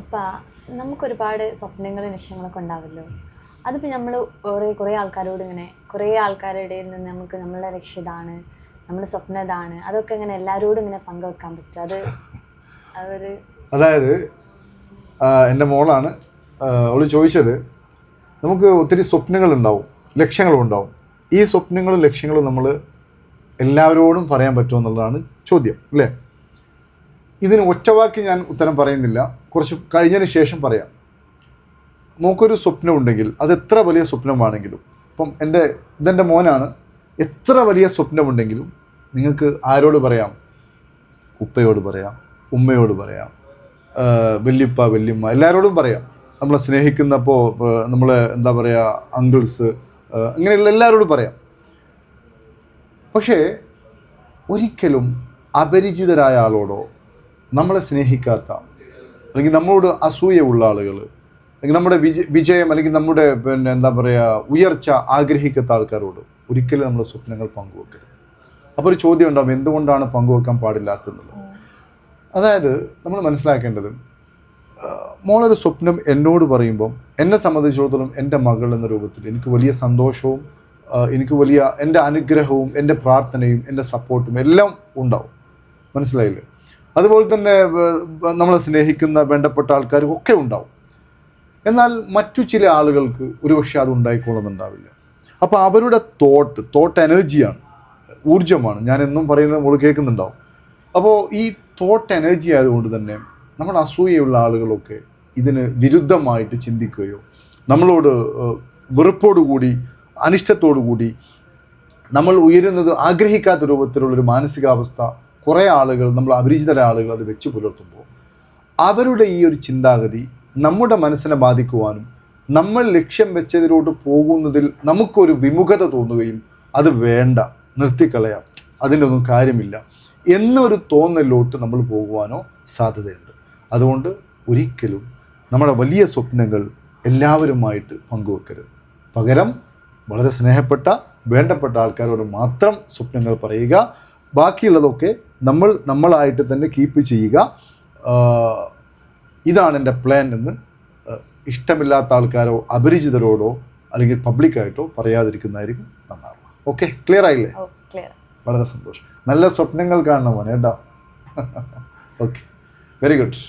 ഉപ്പ നമുക്കൊരുപാട് സ്വപ്നങ്ങളും ലക്ഷ്യങ്ങളൊക്കെ ഉണ്ടാവല്ലോ. അതിപ്പോൾ നമ്മൾ കുറേ കുറേ ആൾക്കാരോട് ഇങ്ങനെ കുറേ ആൾക്കാരുടെ ഇടയിൽ നിന്ന് നമുക്ക് നമ്മളുടെ ലക്ഷ്യം ഇതാണ് നമ്മുടെ സ്വപ്നം ഇതാണ് അതൊക്കെ ഇങ്ങനെ എല്ലാവരോടും ഇങ്ങനെ പങ്കുവെക്കാൻ പറ്റും അത് അതൊരു അതായത് എന്റെ മോളാണ് അവൾ ചോദിച്ചത് നമുക്ക് ഒത്തിരി സ്വപ്നങ്ങളുണ്ടാവും ലക്ഷ്യങ്ങളും ഉണ്ടാവും. ഈ സ്വപ്നങ്ങളും ലക്ഷ്യങ്ങളും നമ്മൾ എല്ലാവരോടും പറയാൻ പറ്റുമോ? എന്നുള്ളതാണ് ചോദ്യം അല്ലേ? ഇതിന് ഒറ്റവാക്കി ഞാൻ ഉത്തരം പറയുന്നില്ല. കുറച്ച് കഴിഞ്ഞതിന് ശേഷം പറയാം. നമുക്കൊരു സ്വപ്നം ഉണ്ടെങ്കിൽ അത് എത്ര വലിയ സ്വപ്നമാണെങ്കിലും ഇപ്പം എന്റെ ഇതെന്റെ മോനാണ്. എത്ര വലിയ സ്വപ്നമുണ്ടെങ്കിലും നിങ്ങൾക്ക് ആരോട് പറയാം? ഉപ്പയോട് പറയാം ഉമ്മയോട് പറയാം വല്യപ്പ വല്യമ്മ എല്ലാവരോടും പറയാം. നമ്മളെ സ്നേഹിക്കുന്നപ്പോൾ നമ്മൾ എന്താ പറയുക അങ്കിൾസ് അങ്ങനെയുള്ള എല്ലാവരോടും പറയാം. പക്ഷേ ഒരിക്കലും അപരിചിതരായ ആളോടോ നമ്മളെ സ്നേഹിക്കാത്ത അല്ലെങ്കിൽ നമ്മളോട് അസൂയുള്ള ആളുകൾ അല്ലെങ്കിൽ നമ്മുടെ വിജ വിജയം അല്ലെങ്കിൽ നമ്മുടെ പിന്നെ എന്താ പറയുക ഉയർച്ച ആഗ്രഹിക്കാത്ത ആൾക്കാരോട് ഒരിക്കലും നമ്മൾ സ്വപ്നങ്ങൾ പങ്കുവെക്കരുത്. അപ്പോൾ ഒരു ചോദ്യം ഉണ്ടാവും എന്തുകൊണ്ടാണ് പങ്കുവെക്കാൻ പാടില്ലാത്തതെന്നുള്ളത്? അതായത് നമ്മൾ മനസ്സിലാക്കേണ്ടത് മോളൊരു സ്വപ്നം എന്നോട് പറയുമ്പം എന്നെ സംബന്ധിച്ചിടത്തോളം എന്റെ മകൾ എന്ന രൂപത്തിൽ എനിക്ക് വലിയ സന്തോഷവും എനിക്ക് വലിയ എന്റെ അനുഗ്രഹവും എന്റെ പ്രാർത്ഥനയും എന്റെ സപ്പോർട്ടും എല്ലാം ഉണ്ടാവും. മനസ്സിലായില്ലേ? അതുപോലെ തന്നെ നമ്മളെ സ്നേഹിക്കുന്ന വേണ്ടപ്പെട്ട ആൾക്കാരും ഒക്കെ ഉണ്ടാവും. എന്നാൽ മറ്റു ചില ആളുകൾക്ക് ഒരുപക്ഷെ അത് ഉണ്ടായിക്കൊള്ളുന്നുണ്ടാവില്ല അപ്പോൾ അവരുടെ തോട്ട് തോട്ട് എനർജിയാണ് ഊർജമാണ്. ഞാൻ എന്നും പറയുന്നത് നമ്മൾ കേൾക്കുന്നുണ്ടാവും. അപ്പോൾ ഈ തോട്ട് എനർജി ആയതുകൊണ്ട് തന്നെ നമ്മുടെ അസൂയയുള്ള ആളുകളൊക്കെ ഇതിന് വിരുദ്ധമായിട്ട് ചിന്തിക്കുകയോ നമ്മളോട് വെറുപ്പോടുകൂടി അനിഷ്ടത്തോടുകൂടി നമ്മൾ ഉയരുന്നത് ആഗ്രഹിക്കാത്ത രൂപത്തിലുള്ളൊരു മാനസികാവസ്ഥ കുറേ ആളുകൾ നമ്മൾ അപരിചിതരായ ആളുകൾ അത് വെച്ച് പുലർത്തുമ്പോൾ അവരുടെ ഈ ഒരു ചിന്താഗതി നമ്മുടെ മനസ്സിനെ ബാധിക്കുവാനും നമ്മൾ ലക്ഷ്യം വെച്ചതിലോട്ട് പോകുന്നതിൽ നമുക്കൊരു വിമുഖത തോന്നുകയും അത് വേണ്ട നിർത്തിക്കളയാം അതിന്റെ ഒന്നും കാര്യമില്ല എന്നൊരു തോന്നലിലോട്ട് നമ്മൾ പോകുവാനോ സാധ്യതയുണ്ട്. അതുകൊണ്ട് ഒരിക്കലും നമ്മുടെ വലിയ സ്വപ്നങ്ങൾ എല്ലാവരുമായിട്ട് പങ്കുവെക്കരുത്. പകരം വളരെ സ്നേഹപ്പെട്ട വേണ്ടപ്പെട്ട ആൾക്കാരോട് മാത്രം സ്വപ്നങ്ങൾ പറയുക ബാക്കിയുള്ളതൊക്കെ നമ്മൾ നമ്മളായിട്ട് തന്നെ കീപ്പ് ചെയ്യുക. ഇതാണ് എന്റെ പ്ലാൻ എന്ന് ഇഷ്ടമില്ലാത്ത ആൾക്കാരോ അപരിചിതരോടോ അല്ലെങ്കിൽ പബ്ലിക്കായിട്ടോ പറയാതിരിക്കുന്നതായിരിക്കും നന്നാവുക. ഓക്കെ ക്ലിയർ ആയില്ലേ? വളരെ സന്തോഷം. നല്ല സ്വപ്നങ്ങൾ കാണണം മോനെ കേട്ടോ. Okay very good